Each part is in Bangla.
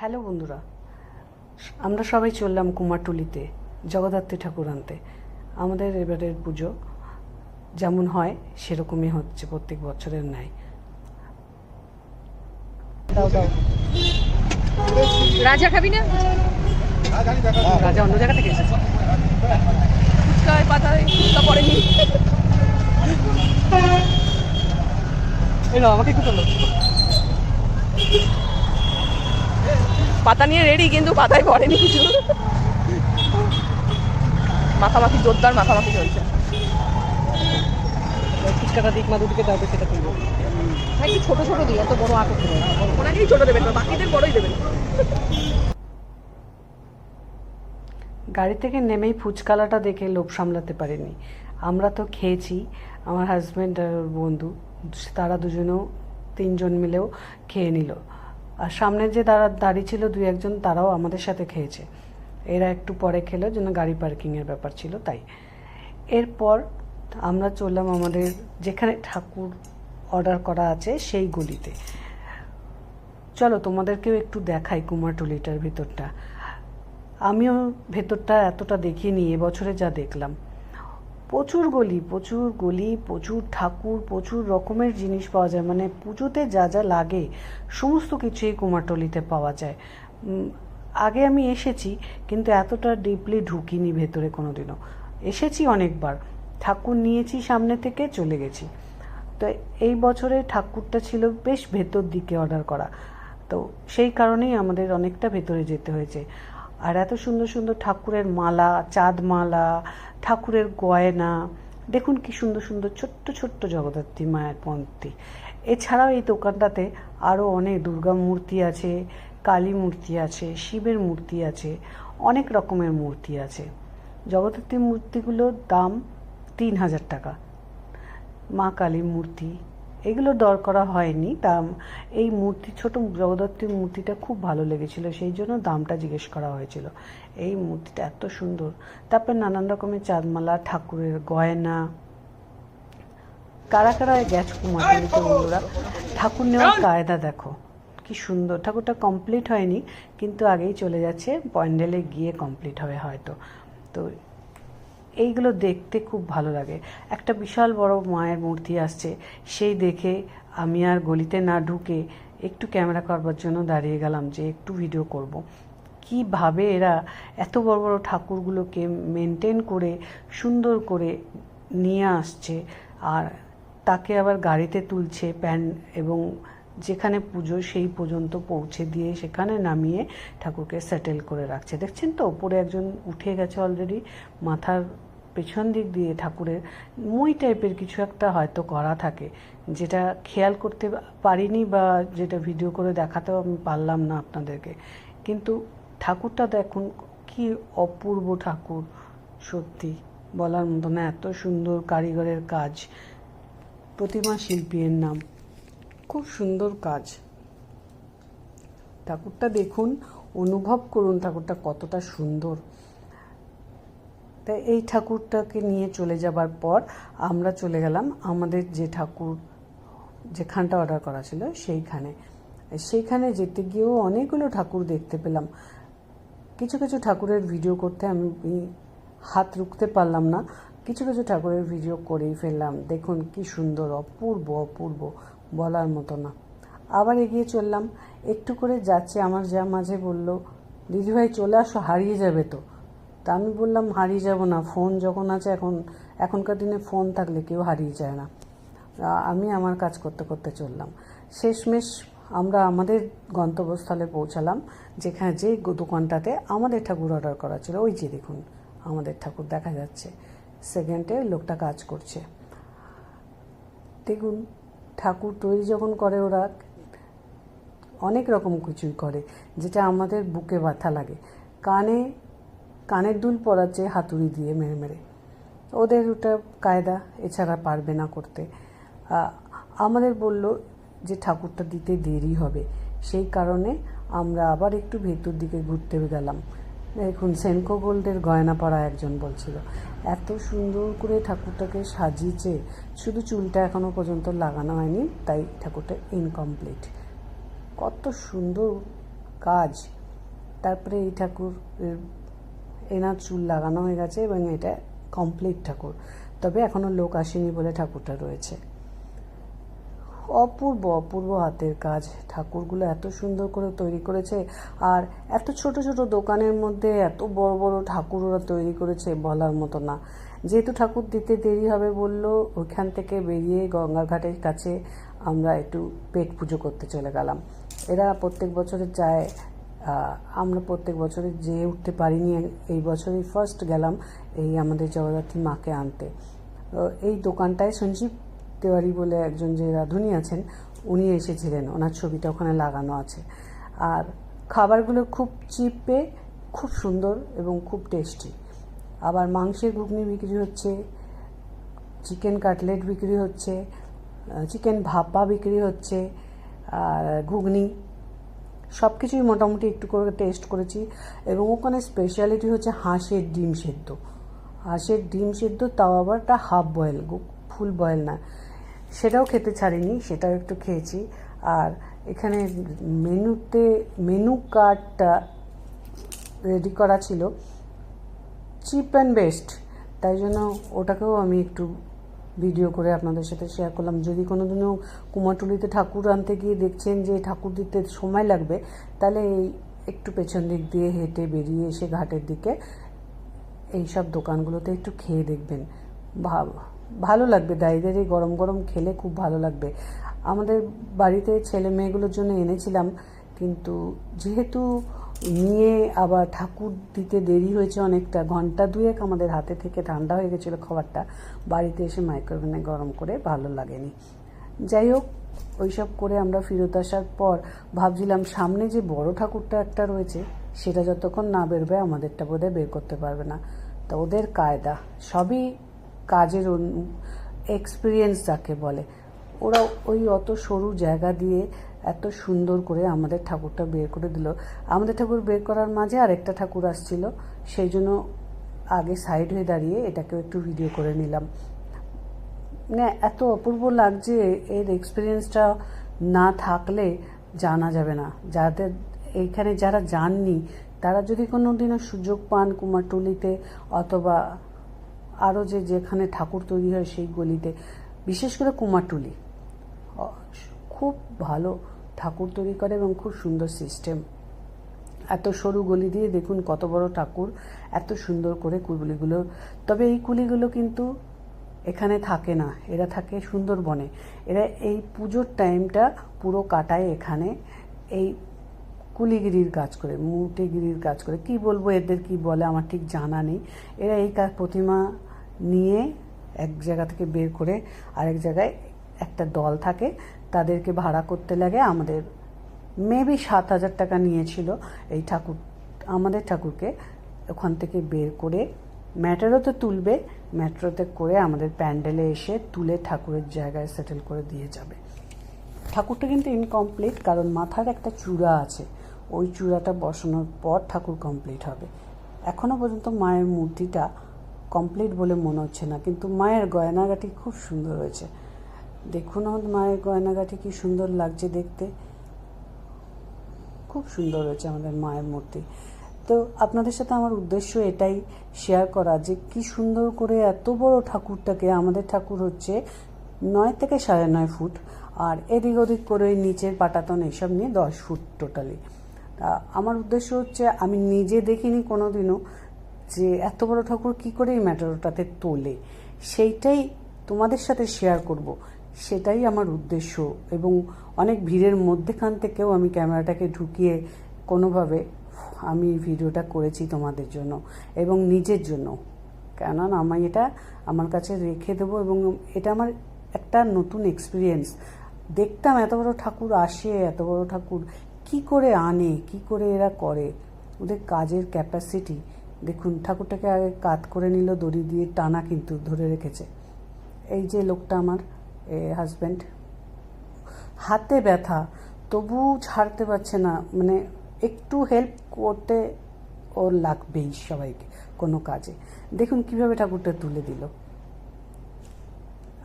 হ্যালো বন্ধুরা আমরা সবাই চললাম কুমারটুলিতে জগদ্ধাত্রী ঠাকুর আনতে। আমাদের এবারের পুজো যেমন হয় সেরকমই হচ্ছে প্রত্যেক বছরের ন্যায়। দাও দাও। রাজা খাবি না? রাজা অন্য জায়গা থেকে এসেছে। ফুচকায় পাতায় ফুচকা পড়েনি। এই নাও, আমাকে একটু তোলো পাতা নিয়ে রেডি কিন্তু পাতায় পড়েনি কিছু মাখামাখি জোরদার মাখামাখি চলছে। ফুচকাটা দিক মা দুদিকে দাও সেটা তুলবো। হ্যাঁ কি ছোট ছোট দিই এত বড় দেবেন ওনাকেই ছোট দেবেন বাকিদের বড়ই দেবেন গাড়ি থেকে নেমেই ফুচকালাটা দেখে লোভ সামলাতে পারিনি। আমরা তো খেয়েছি আমার হাজব্যান্ড আর বন্ধু তারা দুজনেও তিনজন মিলেও খেয়ে নিল। আর সামনে যে দাঁড়া দাঁড়িয়ে ছিল, দুই একজন তারাও আমাদের সাথে খেয়েছে। এরা একটু পরে খেলো জন্য গাড়ি পার্কিংয়ের ব্যাপার ছিল, তাই। এরপর আমরা চললাম আমাদের যেখানে ঠাকুর অর্ডার করা আছে, সেই গলিতে। চলো, তোমাদেরকেও একটু দেখাই কুমারটুলিটার ভেতরটা। আমিও ভেতরটা এতটা দেখিনি, এবছরে যা দেখলাম। প্রচুর গলি প্রচুর গলি, প্রচুর ঠাকুর, প্রচুর রকমের জিনিস পাওয়া যায়। মানে পুজোতে যা যা লাগে, সমস্ত কিছুই কুমারটলিতে পাওয়া যায়। আগে আমি এসেছি, কিন্তু এতটা ডিপলি ঢুকিনি ভেতরে কোনোদিনও। এসেছি অনেকবার। ঠাকুর নিয়েছি সামনে থেকে, চলে গেছি। তো এই বছরে ঠাকুরটা ছিল বেশ ভেতর দিকে অর্ডার করা। তো সেই কারণেই আমাদের অনেকটা ভেতরে যেতে হয়েছে। আর এত সুন্দর সুন্দর ঠাকুরের মালা চাঁদ মালা ঠাকুরের গয়না। দেখুন কি সুন্দর সুন্দর ছোট্ট ছোট্ট জগদ্ধাত্রী মায়ের মূর্তি এছাড়াও এই দোকানটাতে আরও অনেক দুর্গা মূর্তি আছে, কালী মূর্তি আছে, শিবের মূর্তি আছে, অনেক রকমের মূর্তি আছে। জগদ্ধাত্রী মূর্তিগুলোর দাম তিন হাজার টাকা। মা কালী মূর্তি এগুলো দর করা হয়নি। তা এই মূর্তি ছোট জগদ্ধাত্রীর মূর্তিটা খুব ভালো লেগেছিল সেই জন্য দামটা জিজ্ঞেস করা হয়েছিল। এই মূর্তিটা এত সুন্দর। তারপর নানান রকমের চাঁদমালা ঠাকুরের গয়না। কারা কারা গেছ কুমারটুলিতে বন্ধুরা? ঠাকুর নেওয়ার কায়দা দেখো। কি সুন্দর। ঠাকুরটা কমপ্লিট হয়নি কিন্তু আগেই চলে যাচ্ছে প্যান্ডেলে গিয়ে কমপ্লিট হবে হয়তো। তো এইগুলো দেখতে খুব ভালো লাগে একটা বিশাল বড় মায়ের মূর্তি আসছে, সেই দেখে আমি আর গলিতে না ঢুকে একটু ক্যামেরা করবার জন্য দাঁড়িয়ে গেলাম যে একটু ভিডিও করব। কীভাবে এরা এত বড় বড় ঠাকুরগুলোকে মেনটেন করে, সুন্দর করে নিয়ে আসছে, আর তাকে আবার গাড়িতে তুলছে প্যান এবং যেখানে পুজো সেই পর্যন্ত পৌঁছে দিয়ে সেখানে নামিয়ে ঠাকুরকে সেটেল করে রাখছে দেখছেন তো ওপরে একজন উঠে গেছে অলরেডি মাথার পেছন দিক দিয়ে ঠাকুরের মই টাইপের কিছু একটা হয়তো করা থাকে। যেটা খেয়াল করতে পারিনি বা যেটা ভিডিও করে দেখাতেও আমি পারলাম না আপনাদেরকে। কিন্তু ঠাকুরটা দেখুন কি অপূর্ব ঠাকুর, সত্যি বলার মতো না, এত সুন্দর কারিগরের কাজ। প্রতিমা শিল্পীর নাম, খুব সুন্দর কাজ। ঠাকুরটা দেখুন, অনুভব করুন ঠাকুরটা কতটা সুন্দর। তাই এই ঠাকুরটাকে নিয়ে চলে যাবার পর আমরা চলে গেলাম আমাদের যে ঠাকুর যেখানটা অর্ডার করা ছিল সেইখানে। সেইখানে যেতে গিয়েও অনেকগুলো ঠাকুর দেখতে পেলাম। কিছু কিছু ঠাকুরের ভিডিও করতে আমি হাত রুখতে পারলাম না। কিছু কিছু ঠাকুরের ভিডিও করেই ফেললাম। দেখুন কি সুন্দর, অপূর্ব অপূর্ব, বলার মতো না। আবার এগিয়ে চললাম। একটু করে যাচ্ছে আমার যা মাঝে বলল, দিদিভাই চলে আসো, হারিয়ে যাবে তো। তা আমি বললাম, হারিয়ে যাব না, ফোন যখন আছে এখন, এখনকার দিনে ফোন থাকলে কেউ হারিয়ে যায় না। আমি আমার কাজ করতে করতে চললাম। শেষমেশ আমরা আমাদের গন্তব্যস্থলে পৌঁছালাম, যেখানে যে দোকানটাতে আমাদের ঠাকুর অর্ডার করা ছিল, ওই যে দেখুন, আমাদের ঠাকুর দেখা যাচ্ছে। সেকেন্ডে লোকটা কাজ করছে। দেখুন, ঠাকুর তৈরি যখন করে ওরা, অনেক রকম কিছুই করে, যেটা আমাদের বুকে ব্যথা লাগে। কানে কানের দুল পরাচ্ছে হাতুড়ি দিয়ে মেরে মেরে। ওদের ওটা কায়দা, এছাড়া পারবে না করতে। আমাদের বলল যে ঠাকুরটা দিতে দেরি হবে। সেই কারণে আমরা আবার একটু ভেতর দিকে ঘুরতে গেলাম। দেখুন, সেনকো গোল্ডের গয়না পরা একজন বলছিল, এত সুন্দর করে ঠাকুরটাকে সাজিয়েছে। শুধু চুলটা এখনও পর্যন্ত লাগানো হয়নি, তাই ঠাকুরটা ইনকমপ্লিট কত সুন্দর কাজ। তারপরে এই ঠাকুর এনার চুল লাগানো হয়ে গেছে এবং এটা কমপ্লিট ঠাকুর। তবে এখনও লোক আসেনি বলে ঠাকুরটা রয়েছে। অপূর্ব অপূর্ব হাতের কাজ। ঠাকুরগুলো এত সুন্দর করে তৈরি করেছে। আর এত ছোট ছোট দোকানের মধ্যে এত বড় বড় ঠাকুর ওরা তৈরি করেছে বলার মতো না। যেহেতু ঠাকুর দিতে দেরি হবে বলল, ওইখান থেকে বেরিয়ে গঙ্গার ঘাটের কাছে আমরা একটু পেট পুজো করতে চলে গেলাম। এরা প্রত্যেক বছরে যায় আমরা প্রত্যেক বছরে যেয়ে উঠতে পারিনি। এই বছরই ফার্স্ট গেলাম এই আমাদের জগদ্ধাত্রী মাকে আনতে। এই দোকানটায় সঞ্জীব তেওয়ারি বলে একজন যে রাঁধুনি আছেন, উনি এসেছিলেন। ওনার ছবিটা ওখানে লাগানো আছে। আর খাবারগুলো খুব চিপে খুব সুন্দর এবং খুব টেস্টি আবার মাংসের ঘুগনি বিক্রি হচ্ছে চিকেন কাটলেট বিক্রি হচ্ছে চিকেন ভাপা বিক্রি হচ্ছে, আর ঘুগনি সব কিছুই মোটামুটি একটু করে টেস্ট করেছি এবং ওখানে স্পেশালিটি হচ্ছে হাঁসের ডিম সেদ্ধ। হাঁসের ডিম সেদ্ধ তাও আবার একটা হাফ বয়েল ফুল বয়েল না। সেটাও খেতে ছাড়িনি, সেটাও একটু খেয়েছি। আর এখানে মেনুতে মেনু কার্ডটা রেডি করা ছিল। চিপ অ্যান্ড বেস্ট তাই জন্য ওটাকেও আমি একটু ভিডিও করে আপনাদের সাথে শেয়ার করলাম। যদি কোনো দিনও কুমারটুলিতে ঠাকুর আনতে গিয়ে দেখছেন যে ঠাকুর দিতে সময় লাগবে, তাহলে এই একটু পেছন দিক দিয়ে হেঁটে বেরিয়ে এসে ঘাটের দিকে এই সব দোকানগুলোতে একটু খেয়ে দেখবেন। ভাব, ভালো লাগবে। দাঁড়িয়ে এই গরম গরম খেলে খুব ভালো লাগবে। আমাদের বাড়িতে ছেলে মেয়েগুলোর জন্য এনেছিলাম, কিন্তু যেহেতু নিয়ে আবার ঠাকুর দিতে দেরি হয়েছে অনেকটা, ঘণ্টা দুয়েক আমাদের হাতে থেকে ঠান্ডা হয়ে গেছিল খাবারটা। বাড়িতে এসে মাইক্রোওভেনে গরম করে ভালো লাগেনি। যাই হোক, ওইসব করে আমরা ফেরত আসার পর ভাবছিলাম সামনে যে বড় ঠাকুরটা একটা রয়েছে, সেটা যতক্ষণ না বেরবে আমাদেরটা বোধহয় বের করতে পারবে না। তো ওদের কায়দা, সবই কাজের এক্সপিরিয়েন্স যাকে বলে। ওরা ওই অত সরু জায়গা দিয়ে এত সুন্দর করে আমাদের ঠাকুরটা বের করে দিল। আমাদের ঠাকুর বের করার মাঝে আরেকটা ঠাকুর আসছিল, সেই জন্য আগে সাইড হয়ে দাঁড়িয়ে এটাকেও একটু ভিডিও করে নিলাম। মানে এত অপূর্ব লাগছে, এর এক্সপিরিয়েন্সটা না থাকলে জানা যাবে না। যাদের এইখানে যারা যাননি, তারা যদি কোনো দিনও সুযোগ পান কুমারটুলিতে অথবা আরও যে যেখানে ঠাকুর তৈরি হয় সেই গলিতে, বিশেষ করে কুমারটুলি। খুব ভালো ঠাকুর তৈরি করে এবং খুব সুন্দর সিস্টেম। এত সরু গলি দিয়ে দেখুন কত বড় ঠাকুর, এত সুন্দর করে কুলিগুলো তবে এই কুলিগুলো কিন্তু এখানে থাকে না, এরা থাকে সুন্দরবনে। এরা এই পুজোর টাইমটা পুরো কাটায় এখানে এই কুলিগিরির কাজ করে মুটেগিরির কাজ করে। কি বলব এদের কি বলে আমার ঠিক জানা নেই। এরা এই প্রতিমা নিয়ে এক জায়গা থেকে বের করে আরেক জায়গায় একটা দল থাকে তাদেরকে ভাড়া করতে লাগে। আমাদের মেবি সাত হাজার টাকা নিয়েছিল এই ঠাকুর, আমাদের ঠাকুরকে ওখান থেকে বের করে ম্যাটেরোতে তুলবে মেট্রোতে করে আমাদের প্যান্ডেলে এসে তুলে ঠাকুরের জায়গায় সেটেল করে দিয়ে যাবে। ঠাকুরটা কিন্তু ইনকমপ্লিট কারণ মাথার একটা চূড়া আছে। ওই চূড়াটা বসানোর পর ঠাকুর কমপ্লিট হবে। এখনও পর্যন্ত মায়ের মূর্তিটা কমপ্লিট বলে মনে হচ্ছে না, কিন্তু মায়ের গয়নাগাটি খুব সুন্দর হয়েছে। দেখুন আমাদের মায়ের গয়নাগাটি কি সুন্দর লাগছে দেখতে। খুব সুন্দর হয়েছে আমাদের মায়ের মূর্তি। তো আপনাদের সাথে আমার উদ্দেশ্য এটাই শেয়ার করা যে কি সুন্দর করে এত বড় ঠাকুরটাকে, আমাদের ঠাকুর হচ্ছে নয় থেকে সাড়ে নয় ফুট আর এদিক ওদিক করে নিচের পাটাতন এসব নিয়ে দশ ফুট টোটালি তা আমার উদ্দেশ্য হচ্ছে আমি নিজে দেখিনি কোনো দিনও যে এত বড় ঠাকুর কি করে এই ম্যাটারোটাতে তোলে। সেইটাই তোমাদের সাথে শেয়ার করব। সেটাই আমার উদ্দেশ্য এবং অনেক ভিড়ের মধ্যেখান থেকেও আমি ক্যামেরাটাকে ঢুকিয়ে কোনোভাবে আমি ভিডিওটা করেছি তোমাদের জন্য এবং নিজের জন্য। কেননা আমি এটা আমার কাছে রেখে দেবো এবং এটা আমার একটা নতুন এক্সপিরিয়েন্স দেখতাম এত বড় ঠাকুর আসে, এত বড় ঠাকুর কি করে আনে, কি করে এরা করে? ওদের কাজের ক্যাপাসিটি দেখুন, ঠাকুরটাকে আগে কাত করে নিল, দড়ি দিয়ে টানা কিন্তু ধরে রেখেছে। এই যে লোকটা আমার হাজব্যান্ড হাতে ব্যথা তবু ছাড়তে পারছে না। মানে একটু হেল্প করতে ওর লাগবেই সবাইকে কোনো কাজে। দেখুন কীভাবে ঠাকুরটা তুলে দিল।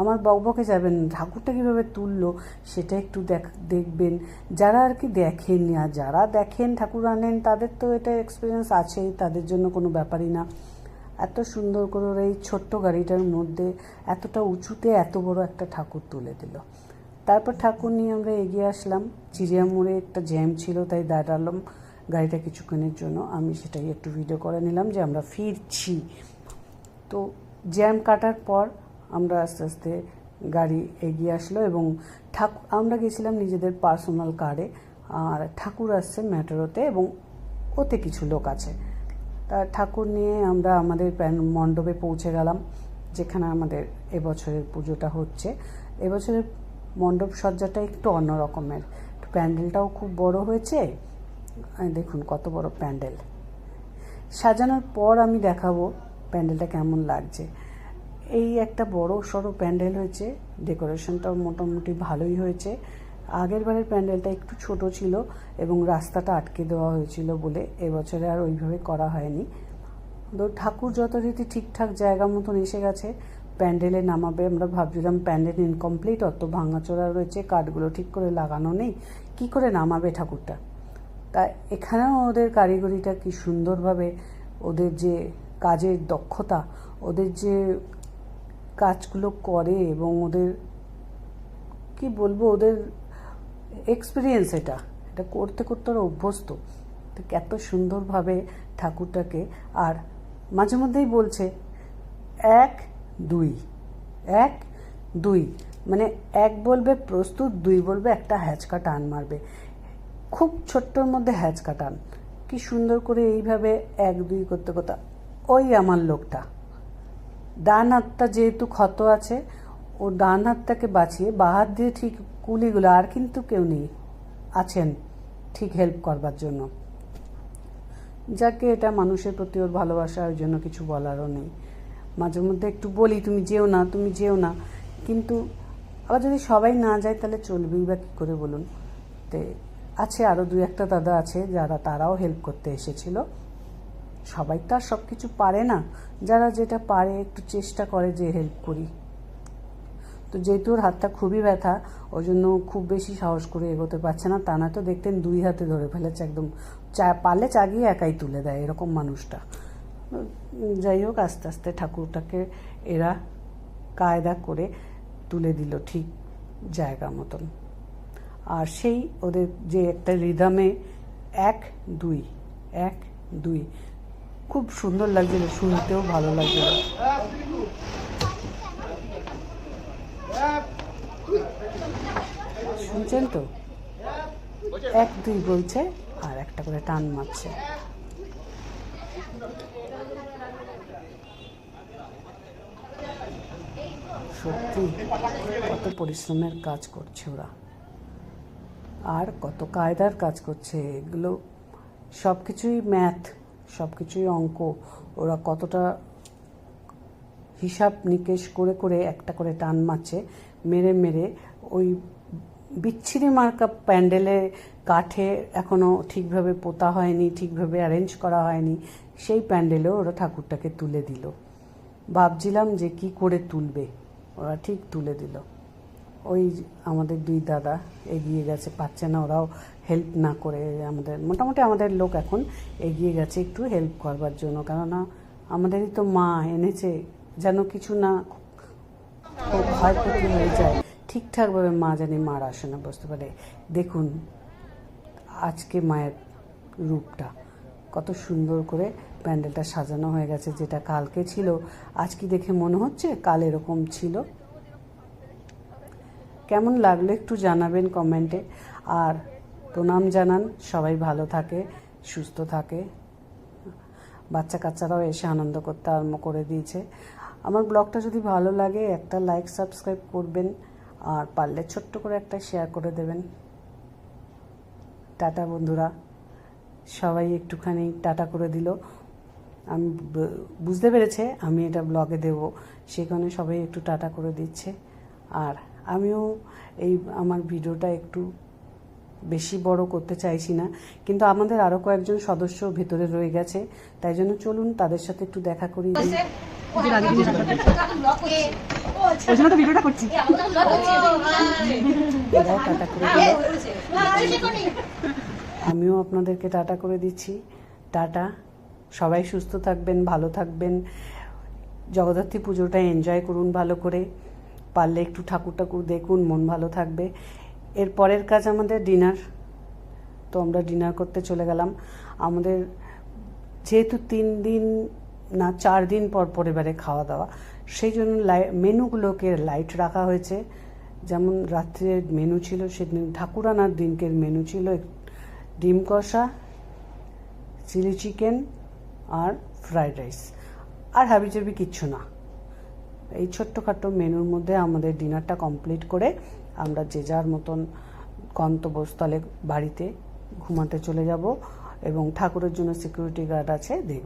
আমার বকবকে যাবেন, ঠাকুরটা কীভাবে তুললো সেটা একটু দেখ, দেখবেন। যারা আর কি দেখেননি, আর যারা দেখেন, ঠাকুর আনেন, তাদের তো এটা এক্সপিরিয়েন্স আছেই, তাদের জন্য কোনো ব্যাপারই না। এত সুন্দর করে ওরা এই ছোট্ট গাড়িটার মধ্যে এতটা উঁচুতে এত বড় একটা ঠাকুর তুলে দিল। তারপর ঠাকুর নিয়ে আমরা এগিয়ে আসলাম। চিড়িয়া মোড়ে একটা জ্যাম ছিল, তাই দাঁড়ালাম গাড়িটা কিছুক্ষণের জন্য। আমি সেটাই একটু ভিডিও করে নিলাম যে আমরা ফিরছি। তো জ্যাম কাটার পর আমরা আস্তে আস্তে গাড়ি এগিয়ে আসলো এবং ঠাকুর, আমরা গেছিলাম নিজেদের পার্সোনাল কারে আর ঠাকুর আসছে ম্যাটারোতে এবং ওতে কিছু লোক আছে। তা ঠাকুর নিয়ে আমরা আমাদের মণ্ডপে পৌঁছে গেলাম, যেখানে আমাদের এবছরের পুজোটা হচ্ছে। এবছরের মণ্ডপ সজ্জাটা একটু অন্য রকমের প্যান্ডেলটাও খুব বড় হয়েছে। দেখুন কত বড় প্যান্ডেল। সাজানোর পর আমি দেখাবো প্যান্ডেলটা কেমন লাগছে। এই একটা বড় সড়ো প্যান্ডেল হয়েছে। ডেকোরেশনটাও মোটামুটি ভালোই হয়েছে। আগের বারের প্যান্ডেলটা একটু ছোট ছিল এবং রাস্তাটা আটকে দেওয়া হয়েছিল বলে এবছরে আর ওইভাবে করা হয়নি। তো ঠাকুর যথারীতি ঠিকঠাক জায়গা মতন এসে গেছে, প্যান্ডেলে নামাবে। আমরা ভাবছিলাম প্যান্ডেল ইনকমপ্লিট অত ভাঙাচোরা রয়েছে, কাঠগুলো ঠিক করে লাগানো নেই। কি করে নামাবে ঠাকুরটা? তা এখানেও ওদের কারিগরিটা কি সুন্দরভাবে ওদের যে কাজের দক্ষতা, ওদের যে কাজগুলো করে এবং ওদের, কি বলব, ওদের এক্সপিরিয়েন্স এটা। এটা করতে করতে ওরা অভ্যস্ত। এত সুন্দরভাবে ঠাকুরটাকে আর মাঝে মধ্যেই বলছে, এক, দুই এক, দুই। মানে এক বলবে প্রস্তুত, দুই বলবে একটা হ্যাচকা টান মারবে। খুব ছোট্টর মধ্যে হ্যাচকা টান। কি সুন্দর করে এইভাবে এক, দুই করতে করতে। ওই আমার লোকটা। ডান হাতটা যেহেতু ক্ষত আছে, ও ডান হাতটাকে বাঁচিয়ে বা হাত দিয়ে ঠিক কুলিগুলো আর কিন্তু কেউ নেই। আছেন, ঠিক হেল্প করবার জন্য। যাকে এটা মানুষের প্রতি ওর ভালোবাসা, ওই জন্য কিছু বলারও নেই। মাঝে মধ্যে একটু বলি, তুমি যেও না, তুমি যেও না। কিন্তু আবার যদি সবাই না যায়, তাহলে চলবেই বা কী করে বলুন? তে আছে আরও দু একটা দাদা আছে, যারা তারাও হেল্প করতে এসেছিল। সবাই তো আর সব কিছু পারে না। যারা যেটা পারে, একটু চেষ্টা করে যে হেল্প করি। তো যেহেতু ওর হাতটা খুবই ব্যথা ওই জন্য খুব বেশি সাহস করে এগোতে পারছে না। তা না তো দেখতেন দুই হাতে ধরে ফেলেছে একদম। চা, পালে চাগিয়ে একাই তুলে দেয় এরকম মানুষটা। যাই হোক, আস্তে আস্তে ঠাকুরটাকে এরা কায়দা করে তুলে দিল ঠিক জায়গা মতন। আর সেই ওদের যে একটা রিদমে এক, দুই এক, দুই, খুব সুন্দর লাগছিল, শুনতেও ভালো লাগছিল। শুনছেন তো? এক, দুই বলছে, আর একটা করে টান মারছে। সত্যি, কত পরিশ্রমের কাজ করছে ওরা। আর কত কায়দার কাজ করছে, এগুলো সব কিছুই ম্যাথ সব কিছুই অঙ্ক। ওরা কতটা হিসাব নিকেশ করে করে একটা করে টান মারছে, মেরে মেরে ওই বিচ্ছিরি মার্কা প্যান্ডেলে কাঠে এখনও ঠিকভাবে পোতা হয়নি, ঠিকভাবে অ্যারেঞ্জ করা হয়নি, সেই প্যান্ডেলেও ওরা ঠাকুরটাকে তুলে দিল। ভাবছিলাম যে কি করে তুলবে, ওরা ঠিক তুলে দিল। ওই আমাদের দুই দাদা এগিয়ে গেছে পাচ্ছে না ওরাও হেল্প না করে আমাদের, মোটামুটি আমাদের লোক এখন এগিয়ে গেছে একটু হেল্প করবার জন্য, কেননা আমাদেরই তো মা এনেছে যেন কিছু না ক্ষয়ক্ষতি হয়ে যায়। ঠিকঠাকভাবে মা জানি মার আসে না, বুঝতে পারে। দেখুন, আজকে মায়ের রূপটা, কত সুন্দর করে প্যান্ডেলটা সাজানো হয়ে গেছে, যেটা কালকে ছিল। আজকে দেখে মনে হচ্ছে কাল এরকম ছিল? কেমন লাগল একটু জানাবেন কমেন্টে। আর প্রণাম জানান, সবাই ভালো থাকে, সুস্থ থাকে। বাচ্চা কাচ্চারাও এসে আনন্দ করতে আরম্ভ করে দিয়েছে। আমার ব্লগটা যদি ভালো লাগে, একটা লাইক সাবস্ক্রাইব করবেন, আর পারলে ছোট্ট করে একটা শেয়ার করে দেবেন। টাটা বন্ধুরা। সবাই একটুখানি টাটা করে দিল। আমি বুঝতে পেরেছে আমি এটা ব্লগে দেব। সেখানে সবাই একটু টাটা করে দিচ্ছে। আর আমিও এই আমার ভিডিওটা একটু বেশি বড় করতে চাইছি না, কিন্তু আমাদের আরও কয়েকজন সদস্য ভেতরে রয়ে গেছে, তাই জন্য চলুন তাদের সাথে একটু দেখা করি। তো ভিডিওটা করছি। আমিও আপনাদেরকে টাটা করে দিচ্ছি। টাটা। সবাই সুস্থ থাকবেন, ভালো থাকবেন। জগদ্ধাত্রী পুজোটা এনজয় করুন ভালো করে। পারলে একটু ঠাকুর ঠাকুর দেখুন, মন ভালো থাকবে। এর পরের কাজ আমাদের ডিনার তো আমরা ডিনার করতে চলে গেলাম। আমাদের যেহেতু তিন দিন না, চার দিন পর পর এবারে খাওয়া দাওয়া। সেই জন্য মেনুগুলোকে লাইট রাখা হয়েছে। যেমন রাত্রে মেনু ছিল, সেদিন ঠাকুরানার দিনকের মেনু ছিল ডিম কষা চিলি চিকেন আর ফ্রাইড রাইস আর হাবিজাবি কিচ্ছু না। এই ছোট্টখাটো মেনুর মধ্যে আমাদের ডিনারটা কমপ্লিট করে আমরা যে যার মতন গন্তব্যস্থলে, বাড়িতে ঘুমাতে চলে যাব এবং ঠাকুরের জন্য সিকিউরিটি গার্ড আছে, দেখব।